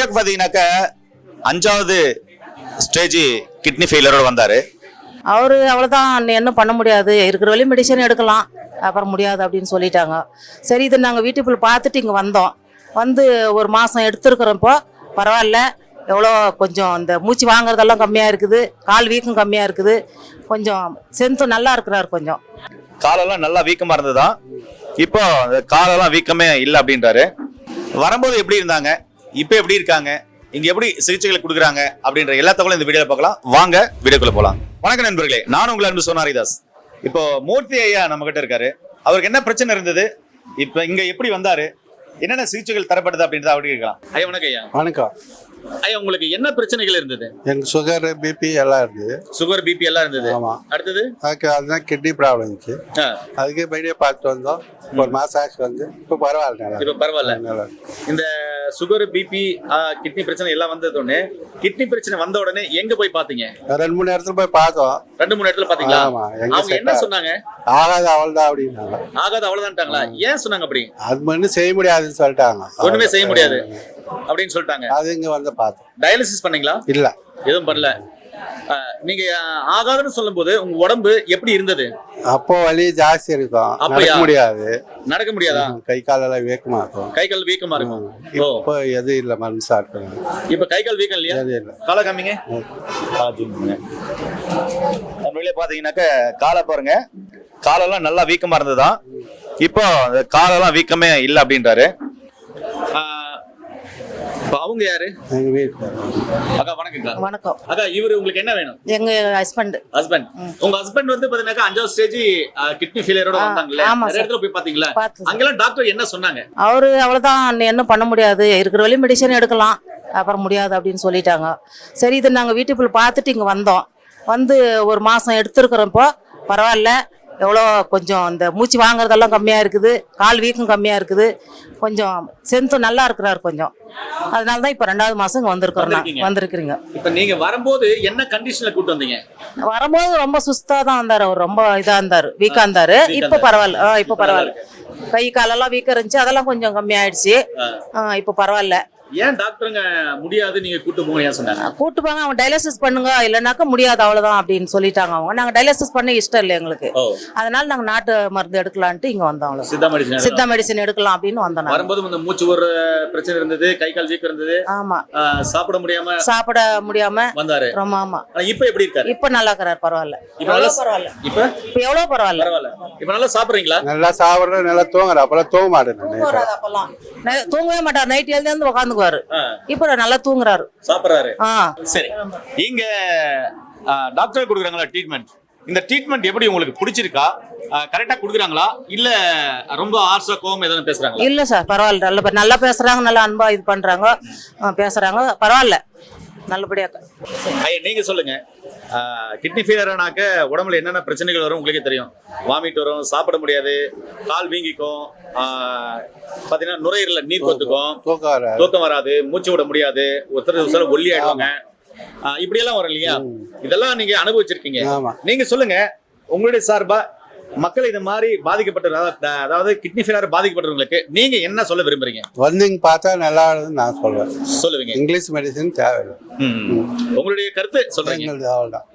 ஐயாக்கு பார்த்தீங்கன்னாக்கா அஞ்சாவது ஸ்டேஜ் கிட்னி ஃபெயிலியரோட வந்தாரு. அவரு அவ்வளோதான் என்ன பண்ண முடியாது. இருக்கிற வரையும் மெடிசன் எடுக்கலாம். அப்புறம் முடியாது அப்படின்னு சொல்லிட்டாங்க. சரி இது நாங்கள் வீட்டுக்குள்ள பார்த்துட்டு இங்கே வந்தோம். வந்து ஒரு மாதம் எடுத்துருக்குறப்போ பரவாயில்ல. எவ்வளோ கொஞ்சம் இந்த மூச்சு வாங்குறதெல்லாம் கம்மியாக இருக்குது. கால் வீக்கம் கம்மியாக இருக்குது. கொஞ்சம் சென்த்தும் நல்லா இருக்கிறாரு கொஞ்சம். காலெல்லாம் நல்லா வீக்கமா இருந்ததுதான் இப்போ காலெல்லாம் வீக்கமே இல்லை அப்படின்றாரு. வரும்போது எப்படி இருந்தாங்க? இப்போ எப்படி இருக்காங்க? இங்க எப்படி சிகிச்சைகள் கொடுக்குறாங்க? அப்படின்ற எல்லா தகவலும் இந்த வீடியோல பார்க்கலாம். வாங்க வீடியோக்குள்ள போலாம். வணக்கம் நண்பர்களே நான் உங்கள் அன்பு சோனாரிதாஸ். இப்போ மூர்த்தி ஐயா நம்ம கிட்ட இருக்காரு. அவருக்கு என்ன பிரச்சனை இருந்தது? இப்போ இங்க எப்படி வந்தாரு? என்னென்ன சிகிச்சைகள் தரப்படுது அப்படின்றத அப்படி இருக்கலாம் ஐயா வணக்கம் ஐயா. வணக்கம். ஐயா உங்களுக்கு என்ன பிரச்சனைகள் இருந்தது? எனக்கு சுகர் பிபி எல்லாம் இருந்தது சுகர் பிபி எல்லாம் இருந்தது. ஆமா. அடுத்தது? அதுக்கு அதுதான் கிட்னி ப்ராப்ளம் இருந்துச்சு அதுக்கே பைடியே பார்த்துட்டு வந்தோம். ஒரு மாசம் ஆச்சு வந்து. இப்போ பரவாயில்ல இப்ப பரவாயில்ல. இந்த சுகர் பிபி கிட்னி பிரச்சனை எல்லாம் வந்தது உடனே கிட்னி பிரச்சனை வந்த உடனே எங்க போய் பாத்தீங்க ரெண்டு மூணு இடத்துல போய் பார்த்தோம். ரெண்டு மூணு இடத்துல பாத்தீங்களா அவங்க என்ன சொன்னாங்க? ஆகாது அவள்தான் அப்படின்னாங்க. ஆகாது அவ்வளவுதான்ட்டாங்களா ஏன் சொன்னாங்க அப்படி? அது மட்டும் செய்ய முடியாதுன்னு சொல்லிட்டாங்க. ஒண்ணுமே செய்ய முடியாது அப்படின்னு சொல்லிட்டாங்க. அது இங்க வந்து பார்த்தோம். டயாலிசிஸ் பண்ணீங்களா? இல்ல. எதுவும் பண்ணல. நீங்க ஆகாதுன்னு சொல்லும்போது உங்க உடம்பு எப்படி இருந்தது? அப்போ வலி ஜாஸ்தி இருக்கும்? நடக்க முடியாது. நடக்க முடியாதா? கை காலெல்லாம் வேக்கமா இருக்கும். கை கால் வீக்கமா இருக்கும். இப்போ எதுவும் இல்லை மருந்து சாப்பிட்டோம் இப்ப கை கால் வீக்கம் இல்லையா? இல்லை. காலை காமிங்க. நம்மளே பாத்தீங்கன்னாக்க காலை பாருங்க. காலெல்லாம் நல்லா வீக்கமா இருந்ததுதான். இப்போ காலெல்லாம் வீக்கமே இல்லை அப்படின்றாரு. இப்ப அவங்க யாரு? எங்க அக்கா வணக்கம்க்கா வணக்கம். அக்கா இவரு உங்களுக்கு என்ன வேணும்? எங்கள் ஹஸ்பண்ட் ஹஸ்பண்ட் உங்க ஹஸ்பண்ட் வந்து பாத்தீங்கன்னாக்கா அஞ்சாவது ஸ்டேஜ் கிட்னி ஃபெயிலியரோட வந்தாங்கல்ல? நிறைய. இடத்துல போய் பாத்தீங்களா. அங்கெல்லாம் டாக்டர் என்ன சொன்னாங்க? அவரு அவ்வளோதான் என்ன பண்ண முடியாது. இருக்கிற வரையும் மெடிசன் எடுக்கலாம். அப்புறம் முடியாது அப்படின்னு சொல்லிட்டாங்க. சரி இது நாங்கள் வீட்டுக்குள்ள பார்த்துட்டு இங்கே வந்தோம். வந்து ஒரு மாதம் எடுத்துருக்குறப்போ பரவாயில்ல. எவ்வளோ கொஞ்சம் இந்த மூச்சு வாங்குறதெல்லாம் கம்மியாக இருக்குது கால் வீக்கம் கம்மியாக இருக்குது கொஞ்சம் சென்த்தும் நல்லா இருக்கிறாரு கொஞ்சம். அதனால தான் இப்போ ரெண்டாவது மாதம் இங்கே வந்திருக்கிறோம் வந்திருக்கிறீங்க. இப்ப நீங்க வரும்போது என்ன கண்டிஷன்ல கூட்டு வந்தீங்க? வரும்போது ரொம்ப சுஸ்தாக தான் இருந்தார் அவர் ரொம்ப இதாக இருந்தார். வீக்காக இருந்தார். இப்போ. பரவாயில்ல. ஆ இப்போ பரவாயில்ல. கை காலெல்லாம் வீக்கம் இருந்துச்சு. அதெல்லாம் கொஞ்சம் கம்மியாயிடுச்சு. இப்போ பரவாயில்ல. ஏன் டாக்டருங்க முடியாது? நீங்க கூட்டு போங்க ஏன் சொன்னாங்க? கூட்டு போங்க அவன் டயாலிசிஸ் பண்ணுங்க. இல்லைனாக்கா முடியாது அவ்வளவுதான் அப்படின்னு சொல்லிட்டாங்க அவங்க. நாங்க டயாலிசிஸ் பண்ண இஷ்டம் இல்லை எங்களுக்கு. அதனால நாங்க நாட்டு மருந்து எடுக்கலான்ட்டு இங்க வந்தோம் சித்தா மெடிசன் சித்தா மெடிசன் எடுக்கலாம் அப்படின்னு வந்தோம். வரும்போது இந்த மூச்சு ஒரு பிரச்சனை இருந்தது கை கால் வீக்கம் இருந்தது. ஆமா. சாப்பிட முடியாம சாப்பிட முடியாம வந்தாரு. ரொம்ப ஆமா. இப்ப எப்படி இருக்காரு? இப்ப நல்லா இருக்கிறார் பரவாயில்ல. இப்ப நல்லா பரவாயில்ல? இப்ப? இப்ப எவ்வளவு பரவாயில்ல? பரவாயில்ல. இப்ப நல்லா சாப்பிடுறீங்களா? நல்லா சாப்பிட்றேன் நல்லா தூங்குறேன் அப்பெல்லாம் தூங்க மாட்டேன் தூங்கவே மாட்டார். நைட் எழுந்து வந்து ஆ, இப்ப நல்லா தூங்குறாரு. சாப்பிடுறாரு. சரி. இங்க டாக்டர் கொடுக்குறாங்களா ட்ரீட்மெண்ட் இந்த ட்ரீட்மெண்ட் எப்படி உங்களுக்கு பிடிச்சிருக்கா? கரெக்டா கொடுக்குறாங்களா? இல்ல ரொம்ப ஆர்சா கோவம் ஏதாவது பேசுறாங்களா? இல்ல சார் பரவாயில்ல. நல்ல நல்லா பேசுறாங்க நல்லா அன்பா இது பண்றாங்க. பேசுறாங்க. பரவாயில்ல. நல்லபடியா ஐயா நீங்க சொல்லுங்க. கிட்னி ஃபெயிலியர்னாக்க உடம்புல என்னென்ன பிரச்சனைகள் வரும் உங்களுக்கே தெரியும். வாமிட் வரும் சாப்பிட முடியாது கால் வீங்கிக்கும் ஆஹ், பாத்தீங்கன்னா நுரையீரல நீர் கொத்துக்கும். தூக்கம் வராது. தூக்கம் வராது மூச்சு விட முடியாது ஒருத்தர் ஒரு சிலர் ஒல்லி ஆயிடுவாங்க. ஆஹ், இப்படி எல்லாம் வரும் இல்லையா? இதெல்லாம் நீங்க அனுபவிச்சிருக்கீங்க. நீங்க சொல்லுங்க உங்களுடைய சார்பா மக்கள் இது மாதிரி பாதிக்கப்பட்ட அதாவது- கிட்னி ஃபெயிலியர் பாதிக்கப்பட்டவங்களுக்கு நீங்க என்ன சொல்ல விரும்புறீங்க? வந்து இங்க பார்த்தா நல்லா இருக்குதுன்னு நான் சொல்வேன். சொல்லுவீங்க. இங்கிலீஷ் மெடிசன் தேவையில்லை. ம். உங்களுடைய கருத்து சொல்றீங்க. எங்களுது அவ்வளோதான்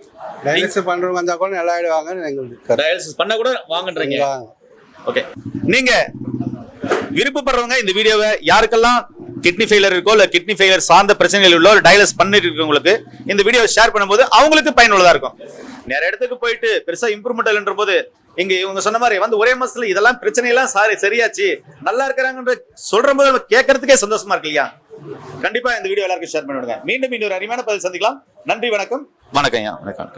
டயாலிசிஸ் பண்றவங்க வந்தா கூட நல்லா ஆயிடுவாங்கன்னு எங்களுக்கு. டயாலிசிஸ் பண்ண கூட வாங்கன்றீங்க. வாங்க. ஓகே நீங்க விருப்பப்படுறவங்க இந்த வீடியோவை யாருக்கெல்லாம் கிட்னி ஃபெயிலர் இருக்கோ இல்லை கிட்னி ஃபெயிலர் சார்ந்த பிரச்சனைகள் உள்ளோ டயாலிஸ் பண்ணிட்டு இருக்கவங்களுக்கு இந்த வீடியோ ஷேர் பண்ணும்போது அவங்களுக்கு பயனுள்ளதா இருக்கும். நிறைய இடத்துக்கு போயிட்டு பெருசா இம்ப்ரூவ்மெண்ட் இல்லைன்ற போது இங்க இவங்க சொன்ன மாதிரி வந்து ஒரே மாசத்துல இதெல்லாம் பிரச்சனையெல்லாம் சாரி சரியாச்சு நல்லா இருக்கிறாங்கன்ற சொல்ற போது கேட்கறதுக்கே சந்தோஷமா இருக்கு இல்லையா? கண்டிப்பா இந்த வீடியோ எல்லாருக்கும் ஷேர் பண்ணிவிடுங்க. மீண்டும் இன்னொரு அருமையான பதில் சந்திக்கலாம். நன்றி வணக்கம். வணக்கம் ஐயா வணக்கம்.